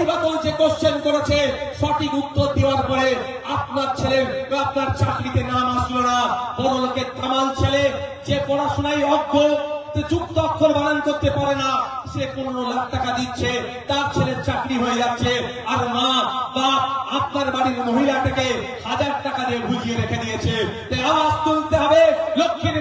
বাদিবাদল যে কোশ্চেন করেছে, সঠিক উত্তর দেওয়ার পরে আপনার ছেলে আপনার চাকরিতে নাম আসলো না। বড় লোকের কামাল ছেলে, যে পড়াশোনায় অজ্ঞ যুক্ত অক্ষর বানান করতে পারে না। সে লক্ষ্মীর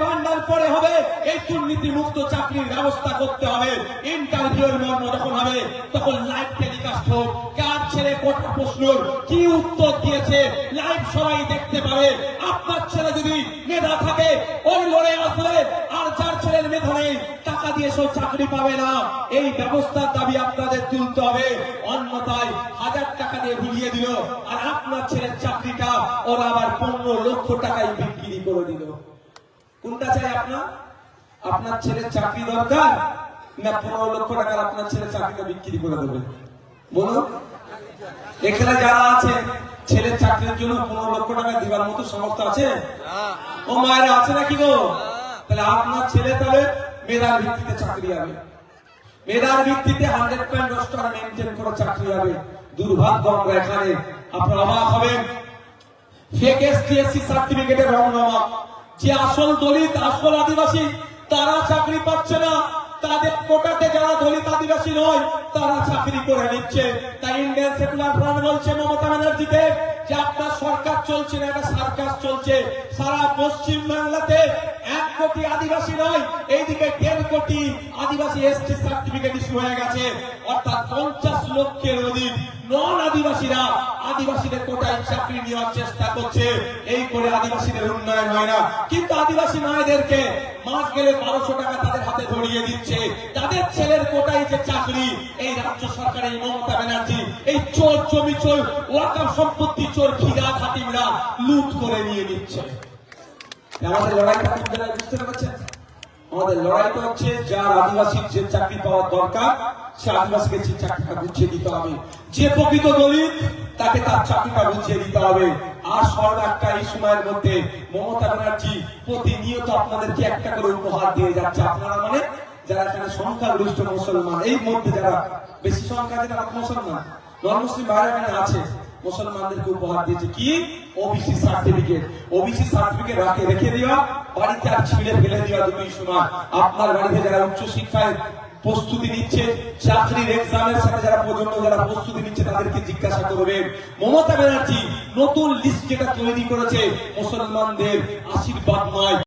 হবে, এই দুর্নীতি মুক্ত চাকরির ব্যবস্থা করতে হবে। ইন্টারভিউর মর্ম যখন হবে, তখন লাইভ টেলিকাস্ট হোক, কার ছেলে কোটা প্রশ্নর কি উত্তর দিয়েছে লাইভ সবাই দেখতে পাবে। আপনার ছেলে যদি মেধা থাকে, ওই লড়ে আসবে আর যার ছেলের মেধা নেই টাকা দিয়ে চাকরি পাবে না। এই ব্যবস্থার দাবি আপনাদের তুলতে হবে। অন্যথায় হাজার টাকা দিয়ে ভুলিয়ে দিল। আর আপনার ছেলের চাকরিটা ওরা আবার পনেরো লক্ষ টাকায় বিক্রি করে দিল। কোনটা চাই আপনার? আপনার ছেলের চাকরি দরকার না পনেরো লক্ষ টাকার আপনার ছেলের চাকরিটা বিক্রি করে দেবে? বলুন। এখানে যারা আছে, ছেলের চাকরির জন্য পনেরো লক্ষ টাকা দিবার মতো সামর্থ্য আছে? ও মায়েরা আছে নাকি গো? তাহলে আপনার ছেলে তাহলে মেধার ভিত্তিতে চাকরি হবে। মেধার ভিত্তিতে হান্ড্রেড পয়েন্ট দশ টাকা মেনটেন করে চাকরি হবে। দুর্ভাগ্য আমরা এখানে আপনার অবাক হবেন। ফেক এসটিএসসি সার্টিফিকেটের যে আসল দলিত, আসল আদিবাসী, তারা চাকরি পাচ্ছে না। তাদের কোটাতে যারা দলিত আদিবাসী নয়, তারা চাকরি করে নিচ্ছে। তাই ইন্ডিয়ান সেকুলার বলছে মমতা যে আপনার সরকার চলছে না একটা সার্কাস চলছে। সারা পশ্চিম বাংলাতে কোটি আদিবাসী নয়, এইদিকে দেড় কোটি আদিবাসী এসটি সার্টিফিকেট ইস্যু হয়ে গেছে। অর্থাৎ পঞ্চাশ লক্ষের অধিক নন আদিবাসীরা আদিবাসীদের কোটায় চাকরি নেওয়ার চেষ্টা করছে। এই করে আদিবাসীদের উন্নয়ন হয় না। কিন্তু আদিবাসী মায়েদেরকে মাস গেলে বারোশো টাকা তাদের হাতে ধরিয়ে দিচ্ছে। তাদের ছেলের কোটায় যে চাকরি, এই রাজ্য সরকারের এই মমতা ব্যানার্জি, এই চোর জমি চোর, ওয়াকাম সম্পত্তি চোর, খিদা খাতিমরা লুট করে নিয়ে নিচ্ছে। আমাদের লড়াইটা কোন জায়গায় বুঝতে পারছেন? আমাদের লড়াইটা হচ্ছে যার আদিবাসীর যে চাকরি পাওয়ার দরকার, সে আদিবাসীকে যে চাকরিটা বুঝিয়ে দিতে হবে। যে প্রকৃত দলিত, তাকে তার চাকরিটা বুঝিয়ে দিতে হবে। আর সরকারটা এই সময়ের মধ্যে মমতা ব্যানার্জি প্রতিনিয়ত আপনাদেরকে একটা করে উপহার দিয়ে যাচ্ছে। আপনারা মানে যারা এখানে সংখ্যাগরিষ্ঠ মুসলমান, এই মধ্যে যারা বেশি সংখ্যা যারা মুসলমান নন মুসলিম ভাইরা এখানে আছে মুসলমানদেরকে উপহার দিয়েছে কি? ওবিসি সার্টিফিকেট ওবিসি সার্টিফিকেট রাখে, রেখে দেওয়া বাড়িতে আর ছিঁড়ে ফেলে দেওয়া দুটোই সমান। আপনার বাড়িতে যারা উচ্চ শিক্ষায় প্রস্তুতি নিচ্ছে, চাকরির এক্সামের সাথে যারা পর্যন্ত যারা প্রস্তুতি নিচ্ছে, তাদেরকে জিজ্ঞাসা করবেন মমতা ব্যানার্জি, নতুন লিস্ট যেটা তৈরি করেছে, মুসলমানদের আশীর্বাদ নয়।